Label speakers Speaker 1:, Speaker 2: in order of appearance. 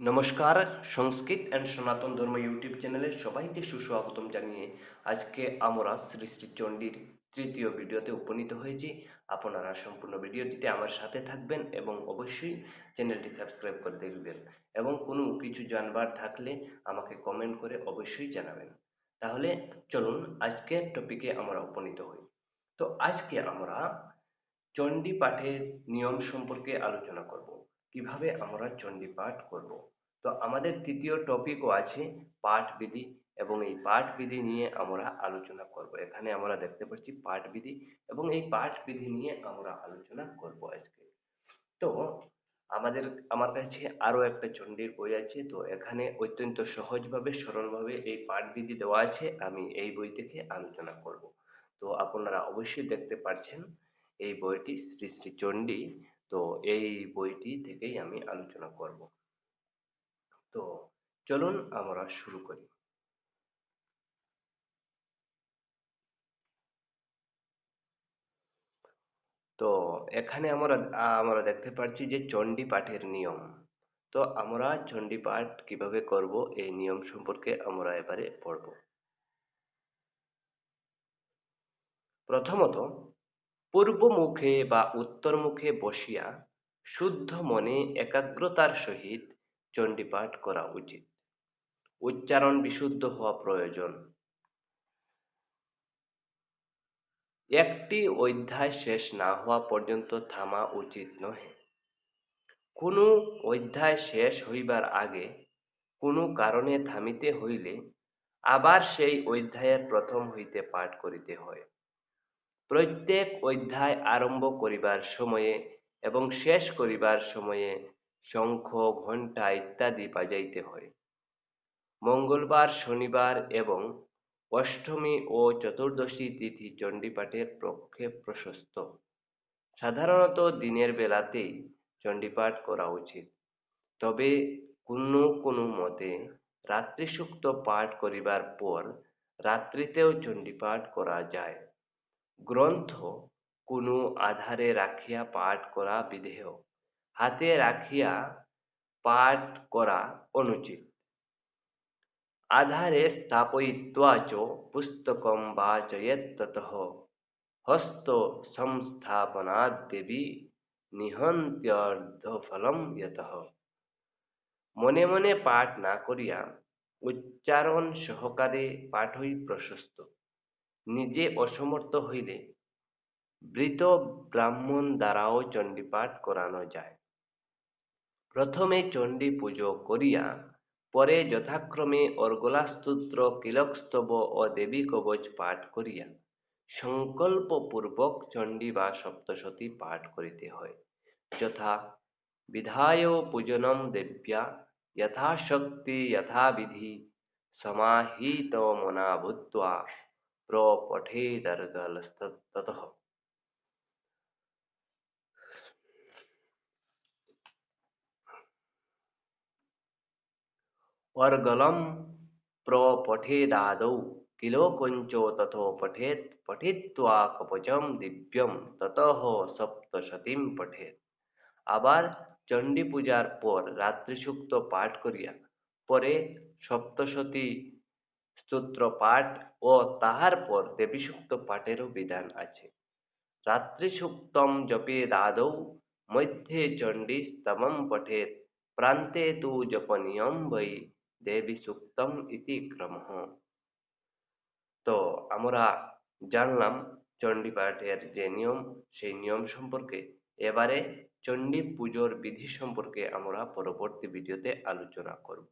Speaker 1: নমস্কার, সংস্কৃত অ্যান্ড সনাতন ধর্ম ইউটিউব চ্যানেলে সবাইকে সুস্বাগতম জানিয়ে আজকে আমরা শ্রী শ্রী চণ্ডীর তৃতীয় ভিডিওতে উপনীত হয়েছি। আপনারা সম্পূর্ণ ভিডিওটিতে আমার সাথে থাকবেন এবং অবশ্যই চ্যানেলটি সাবস্ক্রাইব করে দেখবেন এবং কোনো কিছু জানবার থাকলে আমাকে কমেন্ট করে অবশ্যই জানাবেন। তাহলে চলুন আজকের টপিকে আমরা উপনীত হই। তো আজকে আমরা চণ্ডী পাঠের নিয়ম সম্পর্কে আলোচনা করব। কীভাবে আমরা চণ্ডী পাঠ করব? তো আমাদের তৃতীয় টপিকও আছে পাঠ বিধি এবং এই পাঠ বিধি নিয়ে আমরা আলোচনা করব। এখানে আমরা দেখতে পাচ্ছি পাঠ বিধি এবং এই পাঠ বিধি নিয়ে আমরা আলোচনা করব আজকে। তো আমাদের, আমার কাছে আরও একটা চণ্ডীর বই আছে, তো এখানে অত্যন্ত সহজভাবে, সরলভাবে এই পাঠ বিধি দেওয়া আছে, আমি এই বই থেকে আলোচনা করব। তো আপনারা অবশ্যই দেখতে পাচ্ছেন এই বইটি শ্রী শ্রী চণ্ডী তো এই বইটি থেকেই আমি আলোচনা করব। তো চলুন আমরা শুরু করি। তো এখানে আমরা আমরা দেখতে পাচ্ছি যে চণ্ডী পাঠের নিয়ম। তো আমরা চণ্ডী পাঠ কীভাবে করব, এই নিয়ম সম্পর্কে আমরা এবারে পড়ব। প্রথমত পূর্ব মুখে বা উত্তর মুখে বসিয়া শুদ্ধ মনে একাগ্রতার সহিত চণ্ডীপাঠ করা উচিত। উচ্চারণ বিশুদ্ধ হওয়া প্রয়োজন। একটি অধ্যায় শেষ না হওয়া পর্যন্ত থামা উচিত নহে। কোনো অধ্যায় শেষ হইবার আগে কোনো কারণে থামিতে হইলে আবার সেই অধ্যায়ের প্রথম হইতে পাঠ করিতে হয়। প্রত্যেক অধ্যায় আরম্ভ করিবার সময়ে এবং শেষ করিবার সময়ে শঙ্খ, ঘণ্টা ইত্যাদি বাজাইতে হয়। মঙ্গলবার, শনিবার এবং অষ্টমী ও চতুর্দশী তিথি চণ্ডীপাঠের পক্ষে প্রশস্ত। সাধারণত দিনের বেলাতেই চণ্ডীপাঠ করা উচিত। তবে কোনো কোনো মতে রাত্রিসূক্ত পাঠ করিবার পর রাত্রিতেও চণ্ডীপাঠ করা যায়। গ্রন্থ কোনো আধারে রাখিয়া পাঠ করা বিধেয়। হাতে রাখিয়া পাঠ করা অনুচিত। আধারে স্থাপয়িত্বা চ পুস্তকম বাচয়েত্ততঃ। হস্ত সংস্থাপনাৎ দেবী নিহন্ত্যর্ধফলম ইয়তঃ। মনে মনে পাঠ না করিয়া উচ্চারণ সহকারে পাঠই প্রশস্ত। নিজে অসমর্থ হইলে বৃত ব্রাহ্মণ দ্বারাও চণ্ডীপাঠ করানো যায়। প্রথমে চণ্ডী পুজো করিয়া পরে যথাক্রমে অর্গলাস্তোত্র কিলকস্তব ও দেবী কবচ পাঠ করিয়া সংকল্পপূর্বক চণ্ডী বা সপ্তশতী পাঠ করিতে হয়। যথা বিধায় পূজনম দেব্যা, যথাশক্তি, যথাবিধি, সমাহিত মনা ভূত্বা প্রপঠেদর্গলস্ততঃ अर्गलं प्रपठेदादौ किलोकञ्चो तथो पठेत् पठित्वा कवचं দিব্যম ততঃ সপ্তশতীম পঠেত আবার চণ্ডী পূজার পর রাত্রিসূক্ত পাঠ করিয়া পরে সপ্তশতী স্তোত্র পাঠ ও তাহার পর দেবীসূক্ত পাঠেরও বিধান আছে। রাত্রিসূক্তম জপেদাদৌ মধ্যে চণ্ডী স্তবম পঠেত প্রান্তে তু জপনীয়ম বৈ দেবী সুক্তম ইতি ক্রম। তো আমরা জানলাম চণ্ডী পাঠের যে নিয়ম, সেই নিয়ম সম্পর্কে। এবারে চণ্ডী পুজোর বিধি সম্পর্কে আমরা পরবর্তী ভিডিওতে আলোচনা করব।